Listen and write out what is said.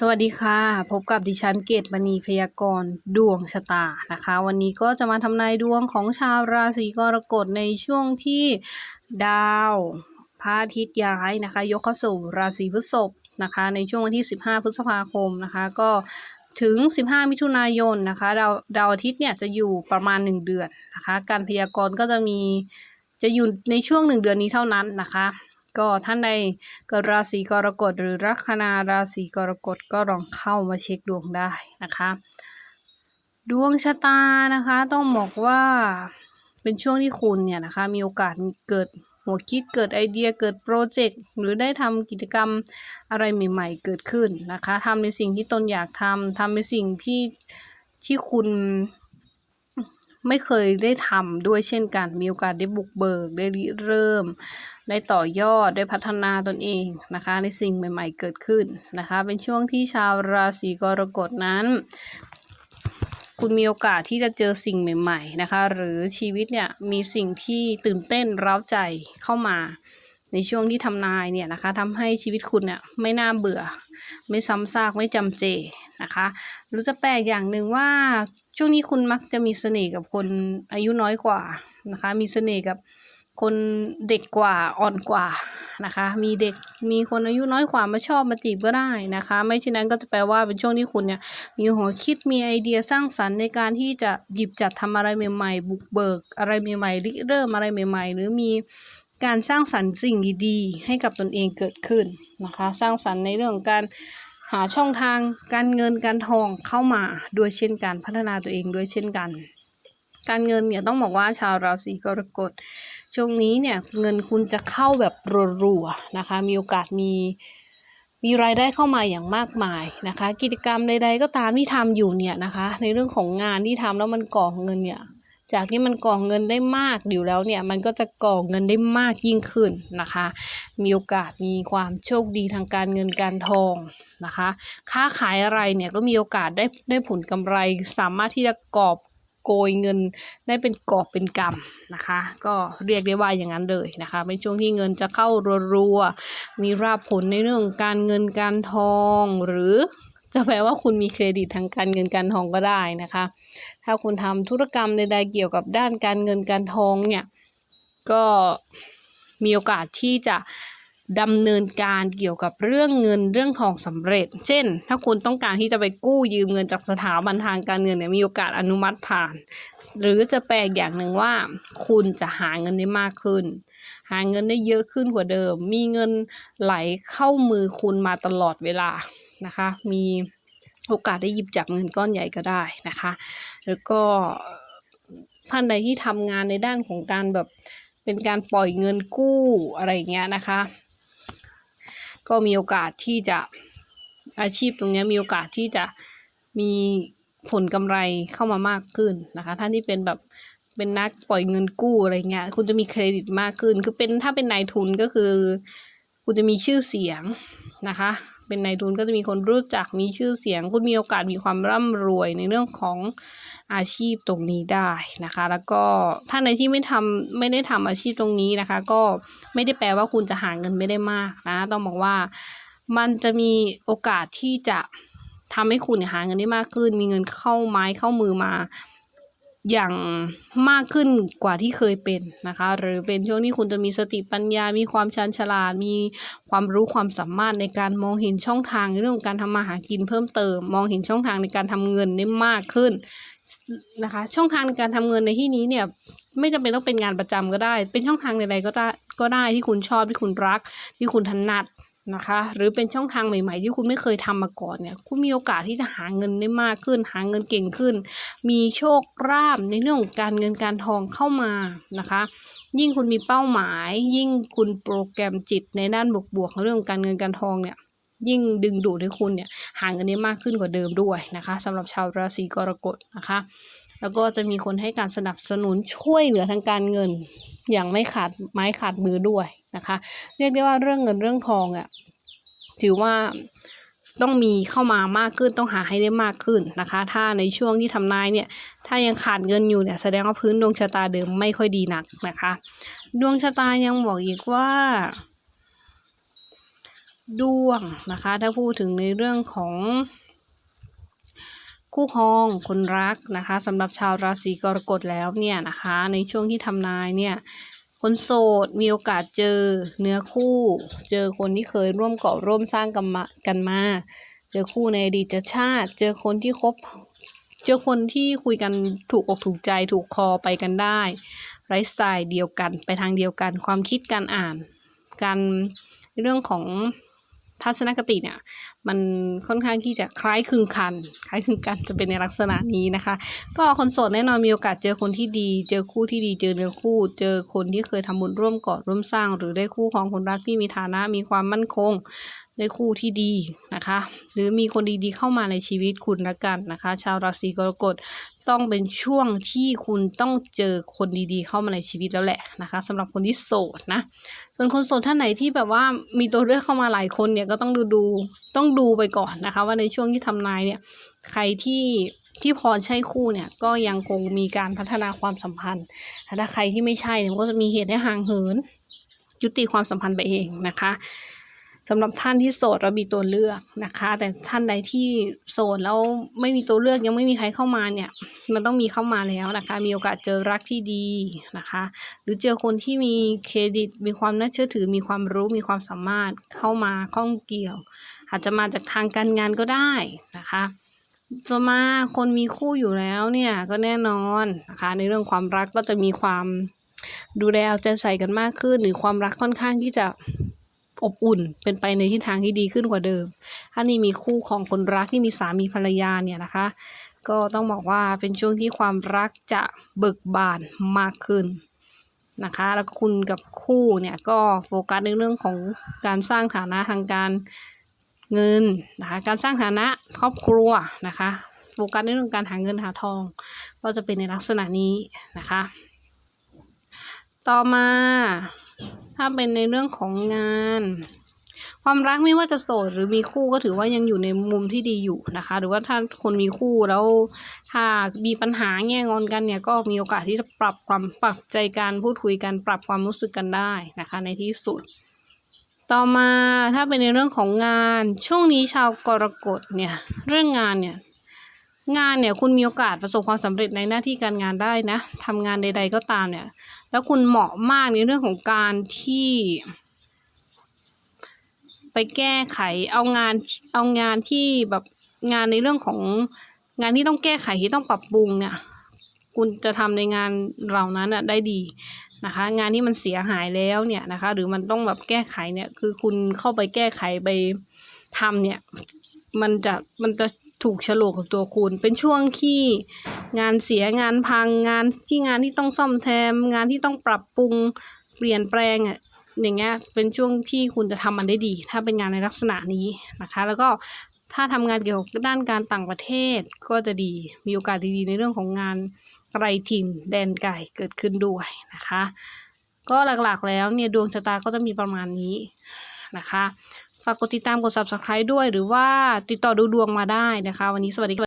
สวัสดีค่ะ พบกับดิฉันเกตมณีพยากรณ์ดวงชะตานะคะ วันนี้ก็จะมาทำนายดวงของชาวราศีกรกฎในช่วงที่ดาวพระอาทิตย์ย้ายนะคะ ยกเข้าสู่ราศีพฤษภนะคะ ในช่วงวันที่ 15 พฤษภาคมนะคะ ก็ถึง 15 มิถุนายนนะคะ ดาวดาวอาทิตย์เนี่ยจะอยู่ประมาณ 1 เดือนนะคะ การพยากรณ์ก็จะมีจะอยู่ในช่วง 1 เดือนนี้เท่านั้นนะคะ ก็ท่านใดเกิดราศีกรกฎหรือลัคนาราศีกรกฎก็ลองเข้ามาเช็คดวงได้นะคะ ดวงชะตานะคะต้องบอกว่าเป็นช่วงที่คุณเนี่ยนะคะมีโอกาสเกิดหัวคิดเกิดไอเดียเกิดโปรเจกต์หรือได้ทำกิจกรรมอะไรใหม่ๆเกิดขึ้นนะคะทำในสิ่งที่ตนอยากทำทำในสิ่งที่ที่คุณไม่เคยได้ทำด้วยเช่นกัน มีโอกาสได้บุกเบิกได้ริเริ่ม ได้ต่อยอดได้พัฒนาตนเองนะคะ ในสิ่งใหม่ ๆ เกิดขึ้นนะคะ เป็นช่วงที่ชาวราศีกรกฎนั้น คุณมีโอกาสที่จะเจอสิ่งใหม่ ๆนะคะ หรือชีวิตเนี่ยมีสิ่งที่ตื่นเต้นร้าวใจเข้ามา ในช่วงที่ทำนายเนี่ยนะคะทำให้ชีวิตคุณเนี่ยไม่น่าเบื่อ ไม่ซ้ำซากไม่จำเจนะคะรู้จะแปลกอย่างหนึ่งว่าช่วงนี้คุณมักจะมีเสน่ห์กับคนอายุน้อยกว่านะคะ มีเสน่ห์กับ คนเด็กกว่าอ่อนกว่านะคะ มีเด็กมีคนอายุน้อยกว่ามาชอบมาจีบก็ได้นะคะ ไม่เช่นนั้นก็จะแปลว่าเป็นช่วงที่คุณเนี่ยมีหัวคิดมีไอเดียสร้างสรรค์ในการที่จะหยิบจัดทำอะไรใหม่ๆ บุกเบิก อะไรใหม่ๆริเริ่มอะไรใหม่ ๆ หรือมีการสร้างสรรค์สิ่งดีๆให้กับตนเองเกิดขึ้นนะคะ สร้างสรรค์ในเรื่องของการหาช่องทางการเงินการทองเข้ามาด้วยเช่นกันพัฒนาตัวเองด้วยเช่นกัน การเงินเนี่ยต้องบอกว่าชาวราศีกรกฎ ช่วงนี้เนี่ยเงินคุณจะเข้าแบบรัวๆนะคะ มีโอกาสมีมีรายได้เข้ามาอย่างมากมายนะคะ กิจกรรมใด ๆ ก็ตามที่ทำอยู่เนี่ยนะคะ ในเรื่องของงานที่ทำแล้วมันก่อเงินเนี่ย จากที่มันก่อเงินได้มากอยู่แล้วเนี่ย มันก็จะก่อเงินได้มากยิ่งขึ้นนะคะ มีโอกาสมีความโชคดีทางการเงินการทองนะคะ ค้าขายอะไรเนี่ยก็มีโอกาสได้ได้ผลกำไร สามารถที่จะกอบ โกยเงินได้เป็นกอบเป็นกำนะคะ ก็เรียกได้ว่าอย่างนั้นเลยนะคะเป็นช่วงที่เงินจะเข้ารัวๆมีราบผลในเรื่องการเงินการทองหรือจะแปลว่าคุณมีเครดิตทางการเงินการทองก็ได้นะคะ ถ้าคุณทำธุรกรรมใดๆเกี่ยวกับด้านการเงินการทองเนี่ยก็มีโอกาสที่จะ ดำเนินการเกี่ยวกับเรื่องเงินเรื่องทองสำเร็จ เช่น ถ้าคุณต้องการที่จะไปกู้ยืมเงินจากสถาบันทางการเงินเนี่ยมีโอกาสอนุมัติผ่าน หรือจะแปลกอย่างหนึ่งว่า คุณจะหาเงินได้มากขึ้น หาเงินได้เยอะขึ้นกว่าเดิม มีเงินไหลเข้ามือคุณมาตลอดเวลานะคะ มีโอกาสได้หยิบจับเงินก้อนใหญ่ก็ได้นะคะ แล้วก็ท่านใดที่ทำงานในด้านของการแบบเป็นการปล่อยเงินกู้อะไรเงี้ยนะคะ ก็มีโอกาสที่จะอาชีพตรงนี้มีโอกาสที่จะมีผลกำไรเข้ามามากขึ้นนะคะท่านที่เป็นแบบเป็นนักปล่อยเงินกู้อะไรเงี้ย คุณจะมีเครดิตมากขึ้น คือเป็นถ้าเป็นนายทุนก็คือ คุณจะมีชื่อเสียงนะคะ เป็นนายทุนก็จะมีคนรู้จักมีชื่อเสียง คุณมีโอกาสมีความร่ำรวยในเรื่องของ อาชีพตรงนี้ได้นะคะ แล้วก็ถ้าในที่ไม่ทำไม่ได้ทำอาชีพตรงนี้นะคะ ก็ไม่ได้แปลว่าคุณจะหาเงินไม่ได้มากนะ ต้องบอกว่ามันจะมีโอกาสที่จะทำให้คุณหาเงินได้มากขึ้น มีเงินเข้าไม้เข้ามือมา อย่างมากขึ้นกว่าที่เคยเป็นนะคะ หรือเป็นช่วงที่คุณจะมีสติปัญญา มีความชันฉลาด มีความรู้ความสามารถในการมองเห็นช่องทางในเรื่องของการทำมาหากินเพิ่มเติม มองเห็นช่องทางในการทำเงินได้มากขึ้นนะคะ ช่องทางในการทำเงินในที่นี้เนี่ยไม่จำเป็นต้องเป็นงานประจำก็ได้ เป็นช่องทางใดๆก็ได้ก็ได้ที่คุณชอบที่คุณรัก ที่คุณถนัด นะคะ หรือเป็นช่องทางใหม่ ๆ ที่คุณไม่เคยทำมาก่อนเนี่ย คุณมีโอกาสที่จะหาเงินได้มากขึ้น หาเงินเก่งขึ้น มีโชคลาภในเรื่องของการเงินการทองเข้ามานะคะ ยิ่งคุณมีเป้าหมาย ยิ่งคุณโปรแกรมจิตในด้านบวกๆเรื่องการเงินการทองเนี่ยยิ่งดึงดูดให้คุณเนี่ยหาเงินได้มากขึ้นกว่าเดิมด้วยนะคะสำหรับชาวราศีกรกฎนะคะ แล้วก็จะมีคนให้การสนับสนุนช่วยเหลือทางการเงิน อย่างไม่ขาดไม้ขาดมือด้วยนะคะ เรียกได้ว่าเรื่องเงินเรื่องทองอะถือว่าต้องมีเข้ามามากขึ้นต้องหาให้ได้มากขึ้นนะคะ ถ้าในช่วงที่ทำนายเนี่ย ถ้ายังขาดเงินอยู่เนี่ยแสดงว่าพื้นดวงชะตาเดิมไม่ค่อยดีนักนะคะ ดวงชะตายังบอกอีกว่า ดวงนะคะ ถ้าพูดถึงในเรื่องของ คู่ครองคนรักนะคะสำหรับชาวราศีกรกฎแล้วเนี่ยนะคะ ในช่วงที่ทำนายเนี่ยคนโสดมีโอกาสเจอเนื้อคู่ เจอคนที่เคยร่วมก่อร่วมสร้างกันมากันมา เจอคู่ในอดีตชาติ เจอคนที่คบเจอคนที่คุยกันถูกอกถูกใจถูกคอไปกันได้ไลฟ์สไตล์เดียวกันไปทางเดียวกัน ความคิดการอ่านการเรื่องของ ทัศนคติเนี่ยมันค่อนข้างที่จะคล้ายคลึงกัน คล้ายคลึงกันจะเป็นในลักษณะนี้นะคะ ก็คนโสดแน่นอนมีโอกาสเจอคนที่ดี เจอคู่ที่ดี เจอเนื้อคู่ เจอคนที่เคยทำบุญร่วมก่อร่วมสร้าง หรือได้คู่ของคนรักที่มีฐานะมีความมั่นคง ได้คู่ที่ดีนะคะ หรือมีคนดีๆเข้ามาในชีวิตคุณละกันนะคะ ชาวราศีกรกฎต้องเป็นช่วงที่คุณต้องเจอคนดีๆเข้ามาในชีวิตแล้วแหละนะคะสำหรับคนที่โสดนะส่วนคนโสดท่านไหนที่แบบว่ามีตัวเลือกเข้ามาหลายคนเนี่ยก็ต้องดูดูต้องดูไปก่อนนะคะ ว่าในช่วงที่ทำนายเนี่ยใครที่ที่พอใช่คู่เนี่ยก็ยังคงมีการพัฒนาความสัมพันธ์แต่ถ้าใครที่ไม่ใช่เนี่ยก็จะมีเหตุให้ห่างเหิน ยุติความสัมพันธ์ไปเองนะคะ สำหรับท่านที่โสดเรามีตัวเลือกนะคะ แต่ท่านใดที่โสดแล้วไม่มีตัวเลือกยังไม่มีใครเข้ามาเนี่ย มันต้องมีเข้ามาแล้วนะคะ มีโอกาสเจอรักที่ดีนะคะ หรือเจอคนที่มีเครดิต มีความน่าเชื่อถือ มีความรู้ มีความสามารถเข้ามาข้องเกี่ยว อาจจะมาจากทางการงานก็ได้นะคะต่อมาคนมีคู่อยู่แล้วเนี่ยก็แน่นอนนะคะ ในเรื่องความรักก็จะมีความดูแลเอาใจใส่กันมากขึ้น หรือความรักค่อนข้างที่จะ อบอุ่น เป็นไปในทิศทางที่ดีขึ้นกว่าเดิม ถ้านี่มีคู่ของคนรักที่มีสามีภรรยาเนี่ยนะคะ ก็ต้องบอกว่าเป็นช่วงที่ความรักจะเบิกบานมากขึ้นนะคะ แล้วคุณกับคู่เนี่ยก็โฟกัสในเรื่องของการสร้างฐานะทางการเงินนะคะการสร้างฐานะครอบครัวนะคะโฟกัสในเรื่องการหาเงินหาทอง ก็จะเป็นในลักษณะนี้นะคะ ต่อมา ถ้าเป็นในเรื่องของงาน ความรักไม่ว่าจะโสดหรือมีคู่ก็ถือว่ายังอยู่ในมุมที่ดีอยู่นะคะ หรือว่าถ้าคนมีคู่แล้วถ้ามีปัญหาแง่งอนกันเนี่ยก็มีโอกาสที่จะปรับความปรับใจกันพูดคุยกันปรับความรู้สึกกันได้นะคะ ในที่สุด ต่อมาถ้าเป็นในเรื่องของงาน ช่วงนี้ชาวกรกฎเนี่ยเรื่องงานเนี่ย งานเนี่ยคุณมีโอกาสประสบความสำเร็จในหน้าที่การงานได้นะทำงานใด ๆ ก็ตามเนี่ย แล้วคุณเหมาะมากในเรื่องของการที่ ไปแก้ไขเอางานเอางานที่แบบงานในเรื่องของงานที่ต้องแก้ไขที่ต้องปรับปรุงเนี่ย คุณจะทำในงานเหล่านั้นอะได้ดีนะคะ งานที่มันเสียหายแล้วเนี่ยนะคะ หรือมันต้องแบบแก้ไขเนี่ย คือคุณเข้าไปแก้ไขไปทำเนี่ย มันจะมันจะ ถูกฉลกกับตัวคุณ เป็นช่วงที่งานเสียงานพังงานที่งานที่ต้องซ่อมแซมงานที่ต้องปรับปรุงเปลี่ยนแปลงอะอย่างเงี้ยเป็นช่วงที่คุณจะทำมันได้ดี ถ้าเป็นงานในลักษณะนี้นะคะ แล้วก็ถ้าทำงานเกี่ยวกับด้านการต่างประเทศก็จะดีมีโอกาสดีๆในเรื่องของงานไกลถิ่นแดนไก่เกิดขึ้นด้วยนะคะ ก็หลักๆแล้วเนี่ยดวงชะตาก็จะมีประมาณนี้นะคะ ฝากกดติดตามกด subscribe ด้วย หรือว่าติดต่อดูดวงมาได้นะคะ วันนี้สวัสดีค่ะ